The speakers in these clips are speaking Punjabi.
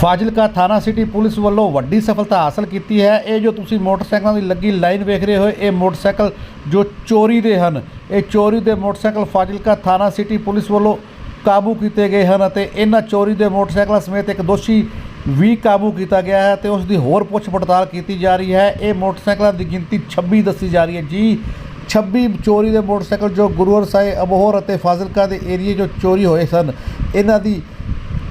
ਫਾਜ਼ਿਲਕਾ ਥਾਣਾ ਸਿਟੀ ਪੁਲਿਸ ਵੱਲੋਂ ਵੱਡੀ ਸਫਲਤਾ ਹਾਸਲ ਕੀਤੀ ਹੈ। ਇਹ ਜੋ ਤੁਸੀਂ ਮੋਟਰਸਾਈਕਲਾਂ ਦੀ ਲੱਗੀ ਲਾਈਨ ਵੇਖ ਰਹੇ ਹੋ, ਇਹ ਮੋਟਰਸਾਈਕਲ ਜੋ ਚੋਰੀ ਦੇ ਹਨ, ਇਹ ਚੋਰੀ ਦੇ ਮੋਟਰਸਾਈਕਲ ਫਾਜ਼ਿਲਕਾ ਥਾਣਾ ਸਿਟੀ ਪੁਲਿਸ ਵੱਲੋਂ ਕਾਬੂ ਕੀਤੇ ਗਏ ਹਨ ਅਤੇ ਇਹਨਾਂ ਚੋਰੀ ਦੇ ਮੋਟਰਸਾਈਕਲਾਂ ਸਮੇਤ ਇੱਕ ਦੋਸ਼ੀ ਵੀ ਕਾਬੂ ਕੀਤਾ ਗਿਆ ਹੈ ਤੇ ਉਸ ਦੀ ਹੋਰ ਪੁੱਛ ਪੜਤਾਲ ਕੀਤੀ ਜਾ ਰਹੀ ਹੈ। ਇਹ ਮੋਟਰਸਾਈਕਲਾਂ ਦੀ ਗਿਣਤੀ 26 ਦੱਸੀ ਜਾ ਰਹੀ ਹੈ। ਜੀ 26 ਚੋਰੀ ਦੇ ਮੋਟਰਸਾਈਕਲ ਜੋ ਗੁਰੂਵਰ ਸਾਹਿਬ ਅਬੋਹਰ ਅਤੇ ਫਾਜ਼ਿਲਕਾ ਦੇ ਏਰੀਏ ਜੋ ਚੋਰੀ ਹੋਏ ਸਨ, ਇਹਨਾਂ ਦੀ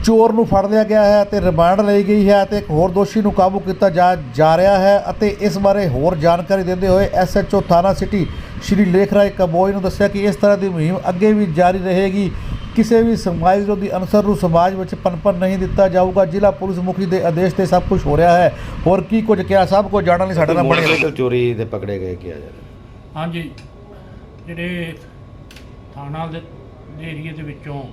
ਚੋਰ ਨੂੰ ਫੜ ਲਿਆ ਗਿਆ ਹੈ ਤੇ ਰਿਮਾਂਡ ਲਈ ਗਈ ਹੈ ਤੇ ਇੱਕ ਹੋਰ ਦੋਸ਼ੀ ਨੂੰ ਕਾਬੂ ਕੀਤਾ ਜਾ ਜਾ ਰਿਹਾ ਹੈ ਅਤੇ ਇਸ ਬਾਰੇ ਹੋਰ ਜਾਣਕਾਰੀ ਦਿੰਦੇ ਹੋਏ ਐਸਐਚਓ ਥਾਣਾ ਸਿਟੀ ਸ਼੍ਰੀ ਲੇਖਰਾਏ ਕਬੋਈ ਨੂੰ ਦੱਸਿਆ ਕਿ ਇਸ ਤਰ੍ਹਾਂ ਦੀ ਮੁਹਿੰਮ ਅੱਗੇ ਵੀ ਜਾਰੀ ਰਹੇਗੀ। ਕਿਸੇ ਵੀ ਸਮਾਜ ਵਿਰੋਧੀ ਅਨਸਰ ਨੂੰ ਸਮਾਜ ਵਿੱਚ ਪਨਪਨ ਨਹੀਂ ਦਿੱਤਾ ਜਾਊਗਾ। ਜ਼ਿਲ੍ਹਾ ਪੁਲਿਸ ਮੁਖੀ ਦੇ ਆਦੇਸ਼ ਤੇ ਸਭ ਕੁਝ ਹੋ ਰਿਹਾ ਹੈ। ਹੋਰ ਕੀ ਕੁਝ ਕਿਹਾ? ਸਭ ਕੁਝ ਜਾਣਨ ਲਈ ਸਾਡੇ ਨਾਲ ਬਣੇ ਰਹੋ। ਮੋਟਰਸਾਈਕਲ ਚੋਰੀ ਦੇ ਪਕੜੇ ਗਏ ਕਿਹਾ ਜਾ ਰਿਹਾ। ਹਾਂਜੀ। ਜਿਹੜੇ ਥਾਣਾ ਦੇ ਏਰੀਏ ਦੇ ਵਿੱਚੋਂ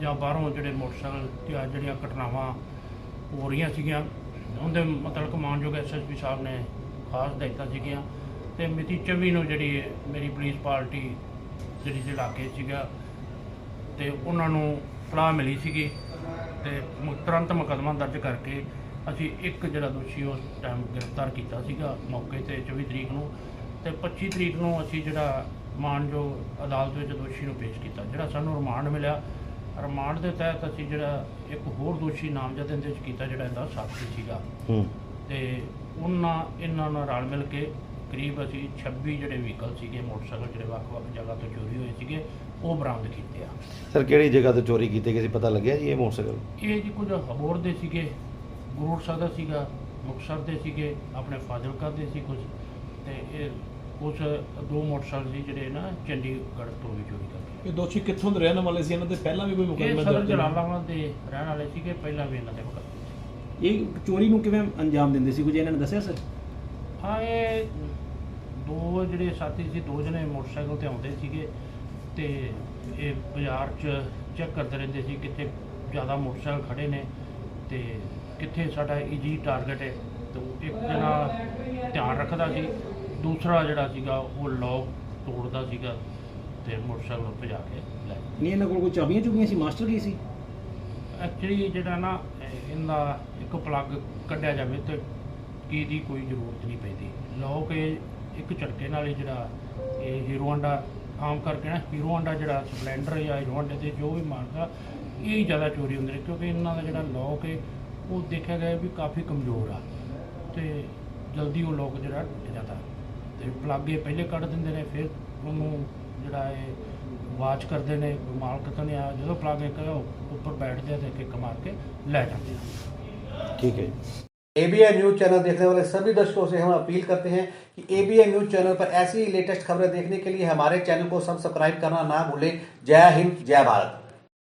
ਜਾਂ ਬਾਹਰੋਂ ਜਿਹੜੇ ਮੋਟਰਸਾਈਕਲ ਤੇ ਜਿਹੜੀਆਂ ਘਟਨਾਵਾਂ ਹੋ ਰਹੀਆਂ ਸੀਗੀਆਂ, ਉਹਦੇ ਮਤਲਬ ਮਾਨਯੋਗ ਐਸਐਸਪੀ ਸਾਹਿਬ ਨੇ ਖਾਸ ਹਦਾਇਤਾਂ ਸੀਗੀਆਂ ਤੇ ਮਿਤੀ 24 ਨੂੰ ਜਿਹੜੀ ਮੇਰੀ ਪੁਲਿਸ ਪਾਰਟੀ ਜਿਹੜੀ ਇਲਾਕੇ ਸੀਗਾ ਤੇ ਉਹਨਾਂ ਨੂੰ ਸਲਾਹ ਮਿਲੀ ਸੀਗੀ ਤੇ ਤੁਰੰਤ ਮੁਕੱਦਮਾ ਦਰਜ ਕਰਕੇ ਅਸੀਂ ਇੱਕ ਜਿਹੜਾ ਦੋਸ਼ੀ ਉਸ ਟਾਈਮ ਗ੍ਰਿਫਤਾਰ ਕੀਤਾ ਸੀਗਾ ਮੌਕੇ ਤੇ 24 ਤਰੀਕ ਨੂੰ ਤੇ 25 ਤਰੀਕ ਨੂੰ ਅਸੀਂ ਜਿਹੜਾ ਮਾਨਯੋਗ ਅਦਾਲਤ ਵਿੱਚ ਦੋਸ਼ੀ ਨੂੰ ਪੇਸ਼ ਕੀਤਾ, ਜਿਹੜਾ ਸਾਨੂੰ ਰਿਮਾਂਡ ਮਿਲਿਆ ਰਿਮਾਂਡ ਦੇ ਤਹਿਤ ਅਸੀਂ ਜਿਹੜਾ ਇੱਕ ਹੋਰ ਦੋਸ਼ੀ ਨਾਮਜ਼ਦ ਇਹਦੇ ਵਿੱਚ ਕੀਤਾ ਜਿਹੜਾ ਇਹਦਾ ਸਾਥੀ ਸੀਗਾ। ਹੂੰ। ਤੇ ਉਹਨਾਂ ਇਹਨਾਂ ਨਾਲ ਰਲ ਮਿਲ ਕੇ ਕਰੀਬ ਅਸੀਂ 26 ਜਿਹੜੇ ਵਹੀਕਲ ਸੀਗੇ ਮੋਟਰਸਾਈਕਲ ਜਿਹੜੇ ਵੱਖ-ਵੱਖ ਜਗ੍ਹਾ ਤੋਂ ਚੋਰੀ ਹੋਏ ਸੀਗੇ ਉਹ ਬਰਾਮਦ ਕੀਤੇ ਆ। ਸਰ ਕਿਹੜੀ ਜਗ੍ਹਾ ਤੋਂ ਚੋਰੀ ਕੀਤੀ ਗਈ ਸੀ? ਪਤਾ ਲੱਗਿਆ ਜੀ ਇਹ ਮੋਟਰਸਾਈਕਲ? ਇਹ ਜੀ ਕੁਝ ਹਬੋਰ ਦੇ ਸੀਗੇ ਗੁਰੂਰ ਸਾਹਿਬ ਦਾ ਸੀਗਾ ਮੁਕਤਸਰ ਦੇ ਸੀਗੇ ਆਪਣੇ ਫਾਜ਼ਿਲਕਾ ਦੇ ਸੀ ਕੁਝ। ਤੇ ਇਹ ਕੁਝ ਦੋ ਮੋਟਰਸਾਈਕਲ ਸੀ ਜਿਹੜੇ ਨਾ ਚੰਡੀਗੜ੍ਹ ਤੋਂ ਵੀ ਚੋਰੀ ਕਰਕੇ ਇਹ ਦੋਸ਼ੀ ਕਿੱਥੋਂ ਦੇ ਰਹਿਣ ਵਾਲੇ ਸੀ? ਇਹਨਾਂ ਦੇ ਪਹਿਲਾਂ ਵੀ ਕੋਈ ਇਹ ਮੁਕੱਦਮਾ ਸਦਰ ਦਰਜ ਹੈ? ਜਲਾਲਾਬਾਦ ਦੇ ਰਹਿਣ ਵਾਲੇ ਸੀਗੇ ਪਹਿਲਾਂ ਵੀ ਇਹਨਾਂ ਦੇ ਮੁਕੱਦਮੇ ਇਹ ਚੋਰੀ ਨੂੰ ਕਿਵੇਂ ਅੰਜਾਮ ਦਿੰਦੇ ਸੀ? ਕੁਝ ਇਹਨਾਂ ਨੇ ਦੱਸਿਆ ਸਰ? ਹਾਂ ਇਹ ਦੋ ਜਿਹੜੇ ਸਾਥੀ ਸੀ ਦੋ ਜਣੇ ਮੋਟਰਸਾਈਕਲ ਤੇ ਆਉਂਦੇ ਸੀਗੇ ਤੇ ਇਹ ਬਾਜ਼ਾਰ 'ਚ ਚੈੱਕ ਕਰਦੇ ਰਹਿੰਦੇ ਸੀ ਕਿੱਥੇ ਜ਼ਿਆਦਾ ਮੋਟਰਸਾਈਕਲ ਖੜੇ ਨੇ ਤੇ ਕਿੱਥੇ ਸਾਡਾ ਈਜੀ ਟਾਰਗੇਟ ਹੈ। ਤੇ ਉਹ ਇੱਕ ਜਣਾ ਧਿਆਨ ਰੱਖਦਾ ਸੀ। ਦੂਸਰਾ ਜਿਹੜਾ ਸੀਗਾ ਉਹ ਲੋਕ ਤੋੜਦਾ ਸੀਗਾ ਤੇ ਮੋਟਰਸਾਈਕਲ ਭਜਾ ਕੇ ਲੈ ਨਹੀਂ ਇਹਨਾਂ ਕੋਲ ਕੋਈ ਚਾਬੀਆਂ ਚੁਬੀਆਂ ਸੀ ਮਾਸਟਰ ਕੀ ਸੀ? ਐਕਚੁਅਲੀ ਜਿਹੜਾ ਨਾ ਇਹ- ਇਹਦਾ ਇੱਕ ਪਲੱਗ ਕੱਢਿਆ ਜਾਵੇ ਤੇ ਕੀ ਦੀ ਕੋਈ ਜ਼ਰੂਰਤ ਨਹੀਂ ਪੈਂਦੀ। ਲੋਕ ਇਹ ਇੱਕ ਝਟਕੇ ਨਾਲ ਹੀ ਜਿਹੜਾ ਇਹ ਹੀਰੋ ਹਾਂਡਾ ਆਮ ਕਰਕੇ ਨਾ ਹੀਰੋ ਹਾਂਡਾ ਜਿਹੜਾ ਸਪਲੈਂਡਰ ਜਾਂ ਹੀਰੋ ਹਾਂਡੇ ਤੇ ਜੋ ਵੀ ਮਾਰਦਾ ਇਹ ਹੀ ਜ਼ਿਆਦਾ ਚੋਰੀ ਹੁੰਦੇ ਨੇ ਕਿਉਂਕਿ ਇਹਨਾਂ ਦਾ ਜਿਹੜਾ ਲੋਕ ਹੈ ਉਹ ਦੇਖਿਆ ਗਿਆ ਵੀ ਕਾਫੀ ਕਮਜ਼ੋਰ ਆ ਤੇ ਜਲਦੀ ਉਹ ਲੋਕ ਜਿਹੜਾ ਟੁੱਟ ਜਾਂਦਾ। ਤੇ ਪਲੱਗ ਇਹ ਪਹਿਲੇ ਕੱਢ ਦਿੰਦੇ ਨੇ ਫਿਰ ਉਹਨੂੰ ਜਿਹੜਾ ਇਹ ਵਾਚ ਕਰਦੇ ਨੇ ਵੀ ਮਾਲਕ ਤਾਂ ਨਹੀਂ ਆ ਜਦੋਂ ਪਲੱਗ ਇੱਕ ਉੱਪਰ ਬੈਠਦੇ ਆ ਤੇ ਕਿੱਕ ਮਾਰ ਕੇ ਲੈ ਜਾਂਦੇ ਆ ਠੀਕ ਹੈ ਜੀ एबीएन न्यूज चैनल देखने वाले सभी दर्शकों से हम अपील करते हैं कि एबीएन न्यूज चैनल पर ऐसी ही लेटेस्ट खबरें देखने के लिए हमारे चैनल को सब्सक्राइब करना ना भूलें जय हिंद जय भारत